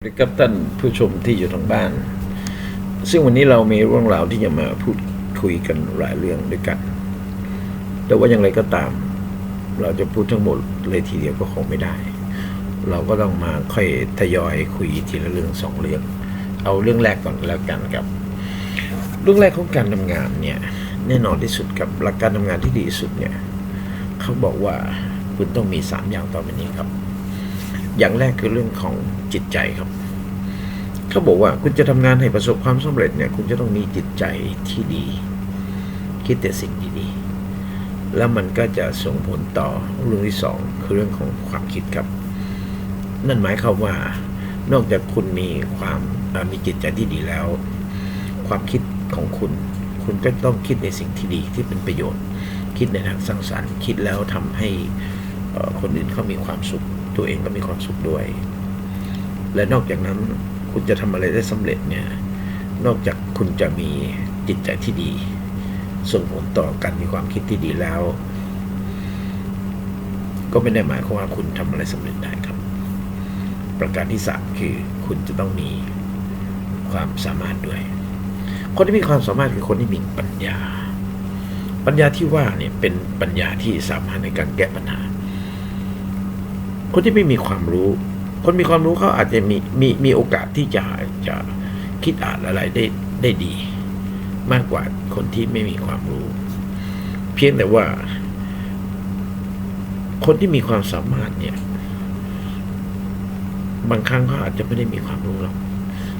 สวัสดีครับท่านผู้ชมที่อยู่ทางบ้าน ซึ่งวันนี้เรามีเรื่องราวที่จะมาพูดคุยกันหลายเรื่องด้วยกัน แต่ว่าอย่างไรก็ตาม เราจะพูดทั้งหมดเลยทีเดียวก็คงไม่ได้ เราก็ต้องมาค่อยทยอยคุยทีละเรื่องสองเรื่อง เอาเรื่องแรกก่อนแล้วกันครับ เรื่องแรกของการทำงานเนี่ยแน่นอนที่สุดกับหลักการทำงานที่ดีที่สุดเนี่ยเขาบอกว่าคุณต้องมีสามอย่างต่อไปนี้ครับ อย่างแรกคือเรื่องของจิตใจครับเขาบอกว่าคุณจะทำงานให้ประสบความสำเร็จเนี่ยคุณจะต้องมีจิตใจที่ดี คิดแต่สิ่งดีๆแล้วมันก็จะส่งผลต่อเรื่องที่สองคือเรื่องของความคิดครับ นั่นหมายความว่านอกจากคุณมีความมีจิตใจที่ดีแล้ว ความคิดของคุณ คุณก็ต้องคิดในสิ่งที่ดีที่เป็นประโยชน์ คิดในทางสร้างสรรค์คิดแล้วทำให้ คนอื่นเขามีความสุข ตัวเองก็มีความสุขด้วย และนอกจากนั้นคุณจะทำอะไรได้สำเร็จเนี่ย นอกจากคุณจะมีจิตใจที่ดี ส่งผลต่อการมีความคิดที่ดีแล้ว ก็ไม่ได้หมายความว่าคุณทำอะไรสำเร็จได้ครับ ประการที่สามคือคุณจะต้องมีความสามารถด้วย คนที่มีความสามารถคือคนที่มีปัญญา ปัญญาที่ว่าเนี่ยเป็นปัญญาที่สามารถในการแก้ปัญหา คนที่ไม่มีความรู้ คนมีความรู้เขาอาจจะมีมีมีโอกาสที่จะจะคิดอ่านอะไรได้ได้ดี มากกว่าคนที่ไม่มีความรู้ เพียงแต่ว่า คนที่มีความสามารถเนี่ย บางครั้งเขาอาจจะไม่ได้มีความรู้หรอก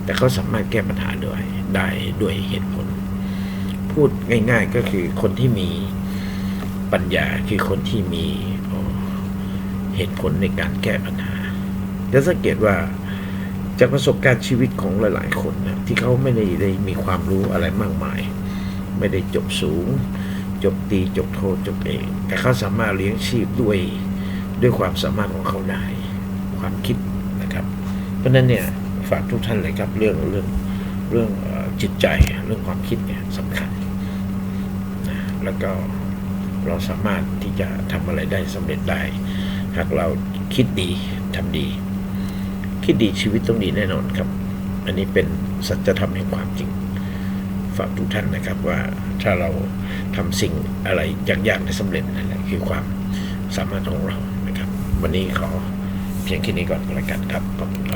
แต่เขาสามารถแก้ปัญหาด้วยได้ด้วยเหตุผล พูดง่าย ๆ ก็คือคนที่มีปัญญาคือคนที่มี เหตุผลในการแก้ปัญหา จะสังเกตว่าจากประสบการณ์ชีวิตของหลาย ๆ คนนะที่เขาไม่ได้ได้มีความรู้อะไรมากมาย ไม่ได้จบสูง จบตีจบโทจบเอกแต่เขาสามารถเลี้ยงชีพด้วยด้วยความสามารถของเขาได้ ความคิดนะครับ เพราะนั้นเนี่ยฝากทุกท่านเลยครับเรื่องเรื่องเรื่องจิตใจเรื่องความคิดเนี่ยสำคัญนะแล้วก็เราสามารถที่จะทำอะไรได้สำเร็จได้ หากเราคิดดีทำดี คิดดีชีวิตต้องดีแน่นอนครับ อันนี้เป็นสัจธรรมแห่งความจริงฝากทุกท่านนะครับว่าถ้าเราทำสิ่งอะไรยากๆได้สำเร็จนั่นแหละคือความสามารถของเรานะครับ วันนี้ขอเพียงแค่นี้ก่อนก็แล้วกันครับขอบคุณครับ